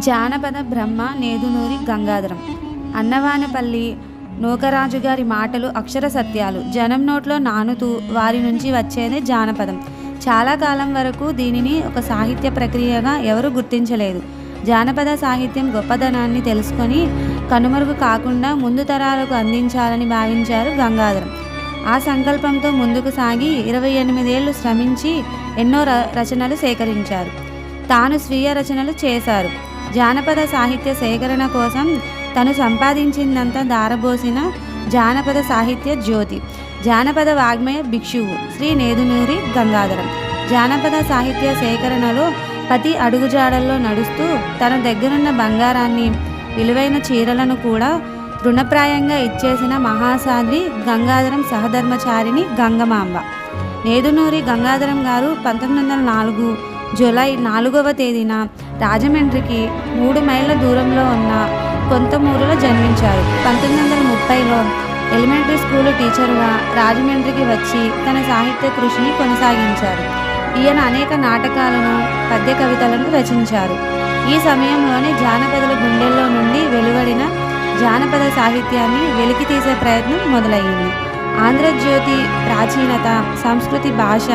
జానపద బ్రహ్మ నేదునూరి గంగాధరం. అన్నవానపల్లి నూకరాజు గారి మాటలు అక్షర సత్యాలు. జనం నోట్లో నానుతూ వారి నుంచి వచ్చేదే జానపదం. చాలా కాలం వరకు దీనిని ఒక సాహిత్య ప్రక్రియగా ఎవరు గుర్తించలేదు. జానపద సాహిత్యం గొప్పదనాన్ని తెలుసుకొని కనుమరుగు కాకుండా ముందు తరాలకు అందించాలని భావించారు గంగాధరం. ఆ సంకల్పంతో ముందుకు సాగి ఇరవై ఎనిమిదేళ్ళు శ్రమించి ఎన్నో ర రచనలు సేకరించారు. తాను స్వీయ రచనలు చేశారు. జానపద సాహిత్య సేకరణ కోసం తను సంపాదించిందంతా దారబోసిన జానపద సాహిత్య జ్యోతి. జానపద వాగ్మయ భిక్షువు శ్రీ నేదునూరి గంగాధరం. జానపద సాహిత్య సేకరణలో ప్రతి అడుగుజాడల్లో నడుస్తూ తన దగ్గరున్న బంగారాన్ని విలువైన చీరలను కూడా రుణప్రాయంగా ఇచ్చేసిన మహాసాధ్వి గంగాధరం సహధర్మచారిణి గంగమాంబ. నేదునూరి గంగాధరం గారు పంతొమ్మిది వందల నాలుగు జూలై నాలుగవ తేదీన రాజమండ్రికి మూడు మైళ్ళ దూరంలో ఉన్న కొంతమూరులో జన్మించారు. పంతొమ్మిది వందల ముప్పైలో ఎలిమెంటరీ స్కూల్ టీచర్గా రాజమండ్రికి వచ్చి తన సాహిత్య కృషిని కొనసాగించారు. ఈయన అనేక నాటకాలను పద్య కవితలను రచించారు. ఈ సమయంలోనే జానపదుల గుండెల్లో నుండి వెలువడిన జానపద సాహిత్యాన్ని వెలికి తీసే ప్రయత్నం మొదలయ్యింది ఆంధ్రజ్యోతి ప్రాచీనత సంస్కృతి భాష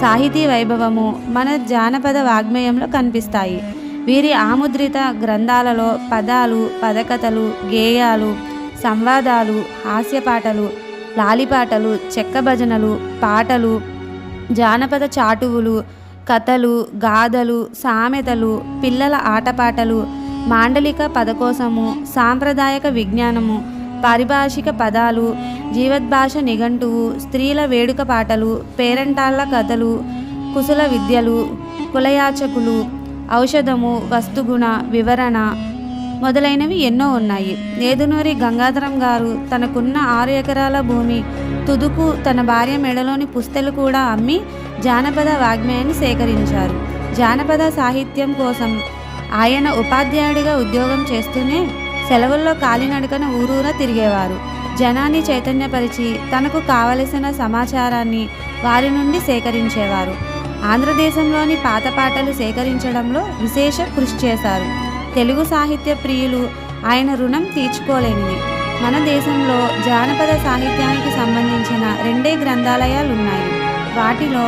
సాహితీ వైభవము మన జానపద వాగ్మయంలో కనిపిస్తాయి. వీరి ఆముద్రిత గ్రంథాలలో పదాలు పదకథలు గేయాలు సంవాదాలు హాస్యపాటలు లాలిపాటలు చెక్క భజనలు పాటలు జానపద చాటువులు కథలు గాథలు సామెతలు పిల్లల ఆటపాటలు మాండలిక పదకోసము సాంప్రదాయక విజ్ఞానము పారిభాషిక పదాలు జీవద్భాష నిఘంటువు స్త్రీల వేడుక పాటలు పేరంటాళ్ళ కథలు కుశల విద్యలు కులయాచకులు ఔషధము వస్తుగుణ వివరణ మొదలైనవి ఎన్నో ఉన్నాయి. నేదునూరి గంగాధరం గారు తనకున్న ఆరు ఎకరాల భూమి తుదుకు తన భార్య మెడలోని పుస్తెలు కూడా అమ్మి జానపద వాగ్మయాన్ని సేకరించారు. జానపద సాహిత్యం కోసం ఆయన ఉపాధ్యాయుడిగా ఉద్యోగం చేస్తూనే సెలవుల్లో కాలినడకన ఊరూరా తిరిగేవారు. జనాన్ని చైతన్యపరిచి తనకు కావలసిన సమాచారాన్ని వారి నుండి సేకరించేవారు. ఆంధ్రదేశంలోని పాత పాటలు సేకరించడంలో విశేష కృషి చేశారు. తెలుగు సాహిత్య ప్రియులు ఆయన రుణం తీర్చుకోలేనిది మన దేశంలో జానపద సాహిత్యానికి సంబంధించిన రెండే గ్రంథాలయాలు ఉన్నాయి వాటిలో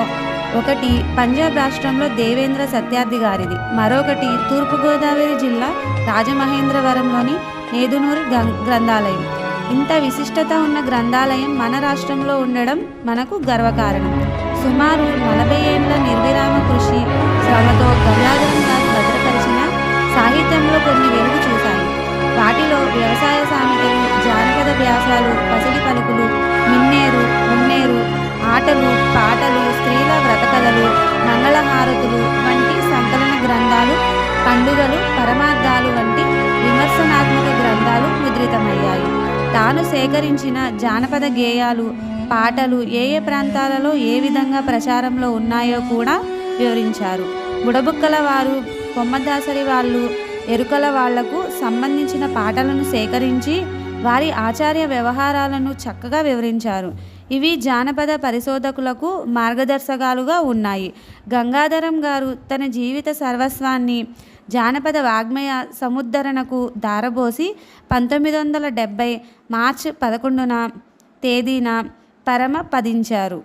ఒకటి పంజాబ్ రాష్ట్రంలో దేవేంద్ర సత్యార్థి గారిది. మరొకటి తూర్పుగోదావరి జిల్లా రాజమహేంద్రవరంలోని నేదునూరి గ్రంథాలయం. ఇంత విశిష్టత ఉన్న గ్రంథాలయం మన రాష్ట్రంలో ఉండడం మనకు గర్వకారణం. సుమారు నలభై ఏళ్ళ నిర్విరామ కృషి శ్రమతో గంగాధరం గారు భద్రపరిచిన సాహిత్యంలో కొన్ని వెలుగు చూశాయి. వాటిలో వ్యవసాయ సామెతలు జానపద వ్యాసాలు పసిడి పలుకులు ఆటలు పాటలు స్త్రీల వ్రతకథలు మంగళహారతులు వంటి సంకలన గ్రంథాలు పండుగలు పరమార్థాలు వంటి విమర్శనాత్మక గ్రంథాలు ముద్రితమయ్యాయి. తాను సేకరించిన జానపద గేయాలు పాటలు ఏ ఏ ప్రాంతాలలో ఏ విధంగా ప్రచారంలో ఉన్నాయో కూడా వివరించారు. బుడబుక్కల వారు కొమ్మదాసరి వాళ్ళు ఎరుకల వాళ్ళకు సంబంధించిన పాటలను సేకరించి వారి ఆచార్య వ్యవహారాలను చక్కగా వివరించారు. ఇవి జానపద పరిశోధకులకు మార్గదర్శకాలుగా ఉన్నాయి. గంగాధరం గారు తన జీవిత సర్వస్వాన్ని జానపద వాగ్మయ సముద్ధరణకు దారబోసి పంతొమ్మిది వందల డెబ్భై మార్చి పదకొండున తేదీన పరమ పదించారు.